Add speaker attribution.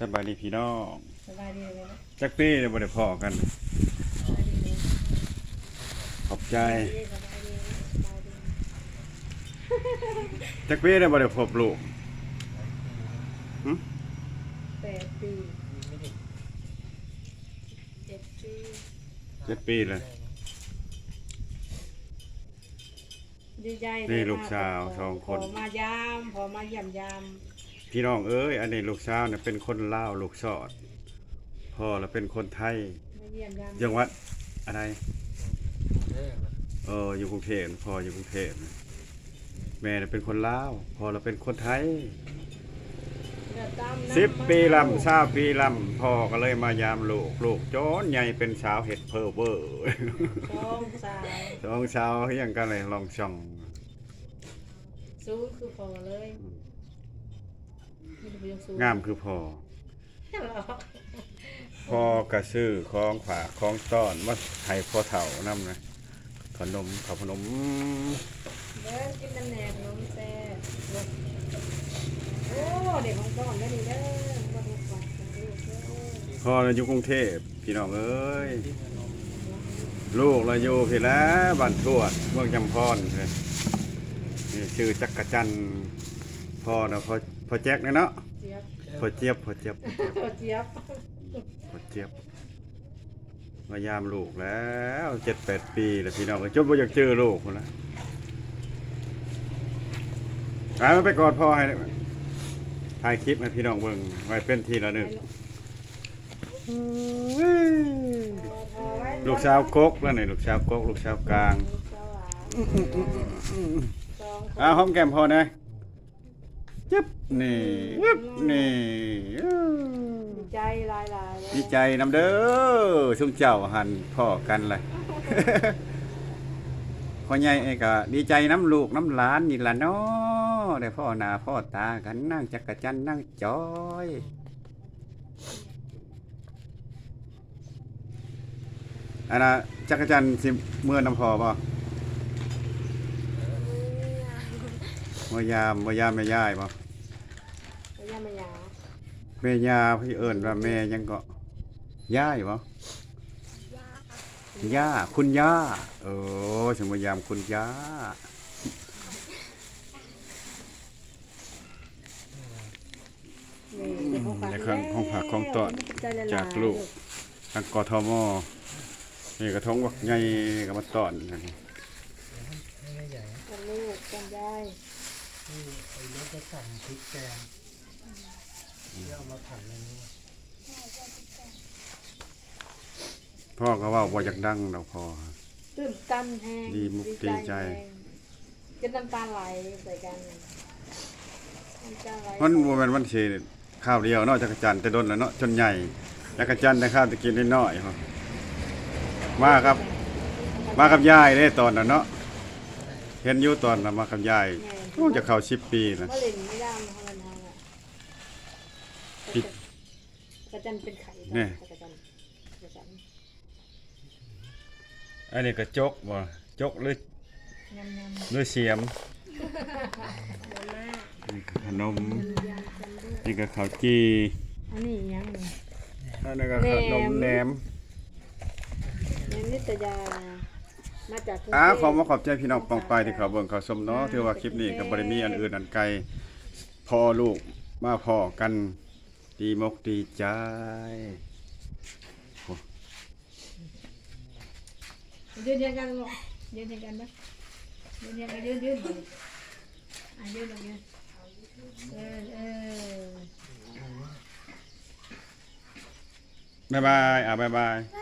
Speaker 1: สบายดีพี่น้อง
Speaker 2: สบายดีเลยนะ
Speaker 1: จักปีเนี่ยบ่ได้พอกัน
Speaker 2: สบายดีเลย
Speaker 1: ขอบใจ
Speaker 2: สบายดีสบายดี
Speaker 1: จักปีเนี่ยบ่ได้พบลูกหึ
Speaker 2: แปดปีเจ็ดปี
Speaker 1: เจ็ดปีเลย
Speaker 2: ดีใจ
Speaker 1: นี่ลูกสาวสองคน
Speaker 2: พอมายามพอมาเยี่ยมยาม
Speaker 1: พี่น้องเอ้ย อันนี้ลูกสาวเนี่ยเป็นคนลาวลูกสอดพ่อแล้วเป็นคนไทย
Speaker 2: มาเยี่ยมยาม
Speaker 1: จังหวัดอะไรเอออยู่กรุงเทพพ่ออยู่กรุงเทพแม่เนี่ยเป็นคนลาวพ่อเราเป็นคนไทย
Speaker 2: เดือดตามน้ำ
Speaker 1: สิบปีลำเศร้าปีลำพ่อก็เลยมายามลูกลูกจนใหญ่เป็นสาวเห็ดเพอเวอร์
Speaker 2: สองสาว
Speaker 1: สองสาวเฮียงกันเลยลองช่อง
Speaker 2: สูงคือพอเลยนี่เป็นยั งสูง
Speaker 1: งามคือพ่อ
Speaker 2: เหรอ
Speaker 1: พ่อกระซื้อของฝากของต้อนมาให้พ่อเฒ่านํนะขนมข้าวขนม
Speaker 2: เด้อกินน้ำแหนกน้องแซ่บโอ้เด็กของก่อนได้ดีเด้อบ่ทุกข์ก่อนลูกเด้อ
Speaker 1: พ่อเราอยู่กรุงเทพพี่น้องเอ้ยลูกเราอยู่พี่แหล้วบ้านทวดเมืองจำพรเลยนี่ชื่อจักรจันทร์ พ่อนะพ่อพ่อแจ็คเนี่ยเนาะ
Speaker 2: เจี๊ยบ
Speaker 1: พ่อเจี๊ยบพ่อเจี๊ยบ
Speaker 2: เจี๊ยบ
Speaker 1: พ่อเจี๊ยบมายามลูกแล้วเจ็ดแปดปีแล้วพี่น้องเอ้ยจนบ่อยากเจอลูกคนละไปมาไปกอดพ่อให้ถ่ายคลิปให้พี่น้องเบิ่งไว้เป็นทีละหนึ่งลูกสาวกกแล้วนี่ลูกสาวกกลูกสาวกลาง
Speaker 2: ลูกสาวหลานสองคน
Speaker 1: อ้าวหอมแก้มพ่อนะ จึ๊บนี่ยึบนี่อื้อ
Speaker 2: ดีใจหลายหลายๆเลย
Speaker 1: ดีใจนำเด้อซุ่มเจ้าหันพ่อกันเลย พ่อใหญ่เองก็ดีใจน้ำลูกน้ำหลานนี่ล่ะเนาะได้พ่อหน้าพ่อตากันนั่งจักรจันทร์นั่งจอยอันน่ะจักรจันทร์สิเมื่อน้ำพอป่ะเมื่อยามเมื่อยามแม่ย่ายป่ะ
Speaker 2: ไม่ยาไม่ยา
Speaker 1: แม่ยาพี่เอิญว่าแม่ยังก็ย่ายป่ะย่าคุณย่าเออสมยามคุณย่า
Speaker 2: นี่เด็กของฝาก
Speaker 1: ในครั้งของผักของตอน
Speaker 2: ใจละลย
Speaker 1: จากลูกทางกทมนี่กระทงวักใหญ่ก็มาตอนกัน
Speaker 2: กันลูกกันยา ย
Speaker 3: นี่ไอ้รถจะสั่งพริกแกงที่เอามาผัดในนี้
Speaker 1: พ่อก็ว่าบ่อยากดังดอกพ่อ
Speaker 2: ตื่นตันแฮง
Speaker 1: ดีมุกดีใจ
Speaker 2: แฮงจนน้ำตาไหลใส่กันน้ำตาไหล
Speaker 1: มันบ่แม่นวันสิข้าวเดียวเนาะจักรจันทร์แต่ดนแล้วเนาะจนใหญ่จักรจันทร์ได้ข้าวตะกินนิดหน่อยพ่อมาครับ มากับยายเด้ตอนนั้นเนาะ เห็นอยู่ตอนน่ะมากับยายโอ้จะเข้า10ปีแล้ว
Speaker 2: มะเร็งไม่ได้มาทำงานอะ
Speaker 1: ผิด
Speaker 2: กระจันเป็นไข่
Speaker 1: นี่
Speaker 2: กระจันกระจัน
Speaker 1: อันนี้ก็จกบ่จกหรือยำ
Speaker 2: ยำ
Speaker 1: หรือเสียม
Speaker 2: เดินมา
Speaker 1: นี่ก็ขนม
Speaker 2: ยำกันด้วย
Speaker 1: นี่ก็ข้าวจี
Speaker 2: อันนี้ยังนี่
Speaker 1: อันนี้ก็ขนมแหนม
Speaker 2: ยังนิตยา มาจากกรุงเทพ
Speaker 1: อ่าขอมาขอบใจพี่น้องปองไปที่เขาเบิ่งเขาชมเนาะถือว่าคลิปนี้ก็บ่ได้มีอันอื่นอันไกลพ่อลูกมาพ่อกันดีมกดีใจ
Speaker 2: ยืนยันกันลูกยืนยันกันนะยืนยันกันยืนยืนอะยืนตรงนี้เออเออ
Speaker 1: บ๊ายบายอ่าบ๊ายบาย
Speaker 2: บ